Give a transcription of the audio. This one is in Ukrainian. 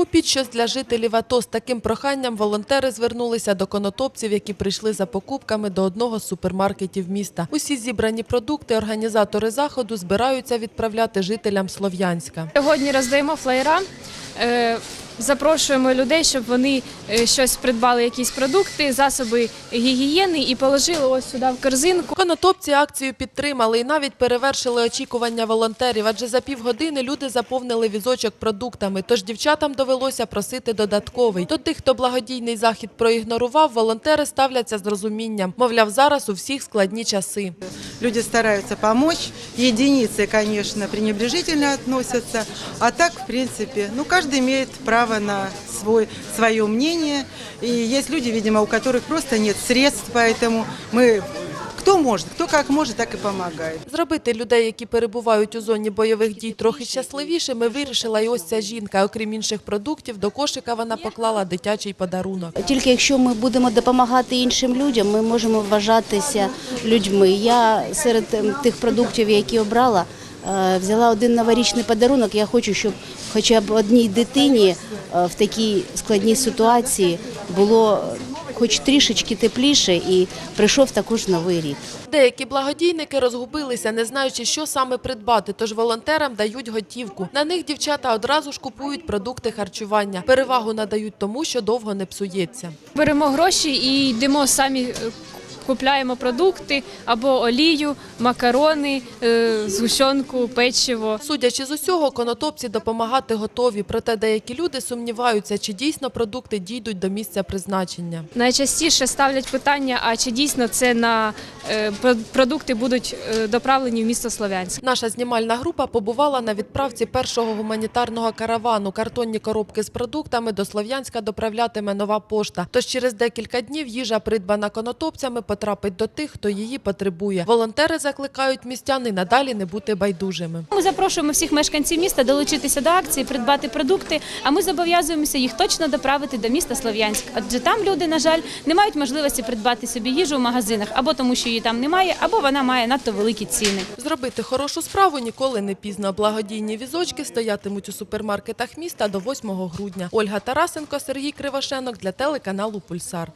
Купіть щось для жителів АТО. З таким проханням волонтери звернулися до конотопців, які прийшли за покупками до одного з супермаркетів міста. Усі зібрані продукти організатори заходу збираються відправляти жителям Слов'янська. Сьогодні роздаємо флеєра. Запрошуємо людей, щоб вони е, щось придбали, якісь продукти, засоби гігієни і положили ось сюди в корзинку. Конотопці акцію підтримали і навіть перевершили очікування волонтерів, адже за півгодини люди заповнили візочок продуктами. Тож дівчатам довелося просити додатковий. До тих, хто благодійний захід проігнорував, волонтери ставляться з розумінням. Мовляв, зараз у всіх складні часи. Люди стараются помочь. Единицы, конечно, пренебрежительно относятся. А так, в принципе, ну, каждый имеет право на свой, свое мнение. И есть люди, видимо, у которых просто нет средств, поэтому мы, кто может, кто как может, так и помогает. Зробити людей, які перебувають у зоні бойових дій, трохи щасливішими, вирішила і ось ця жінка. Окрім інших продуктів, до кошика вона поклала дитячий подарунок. Тільки якщо ми будемо допомагати іншим людям, ми можемо вважатися людьми. Я серед ем, тих продуктів, які обрала, е, взяла один новорічний подарунок. Я хочу, щоб хоча б одній дитині е, в такій складній ситуації було хоч трішечки тепліше і прийшов також новий рік. Деякі благодійники розгубилися, не знаючи, що саме придбати, тож волонтерам дають готівку. На них дівчата одразу ж купують продукти харчування. Перевагу надають тому, що довго не псується. Беремо гроші і йдемо самі. Купляємо продукти або олію, макарони, е, згущенку, печиво. Судячи з усього, конотопці допомагати готові. Проте деякі люди сумніваються, чи дійсно продукти дійдуть до місця призначення. Найчастіше ставлять питання: а чи дійсно це на продукти будуть е, доправлені в місто Слов'янськ? Наша знімальна група побувала на відправці першого гуманітарного каравану. Картонні коробки з продуктами до Слов'янська доправлятиме нова пошта. Тож через декілька днів їжа, придбана конотопцями, потрапить до тих, хто її потребує. Волонтери закликають містян і надалі не бути байдужими. Ми запрошуємо всіх мешканців міста долучитися до акції, придбати продукти. А ми зобов'язуємося їх точно доправити до міста Слов'янськ. Адже там люди, на жаль, не мають можливості придбати собі їжу в магазинах, або тому, що її там немає, або вона має надто великі ціни. Зробити хорошу справу ніколи не пізно. Благодійні візочки стоятимуть у супермаркетах міста до 8 грудня. Ольга Тарасенко, Сергій Кривошенок для телеканалу Пульсар.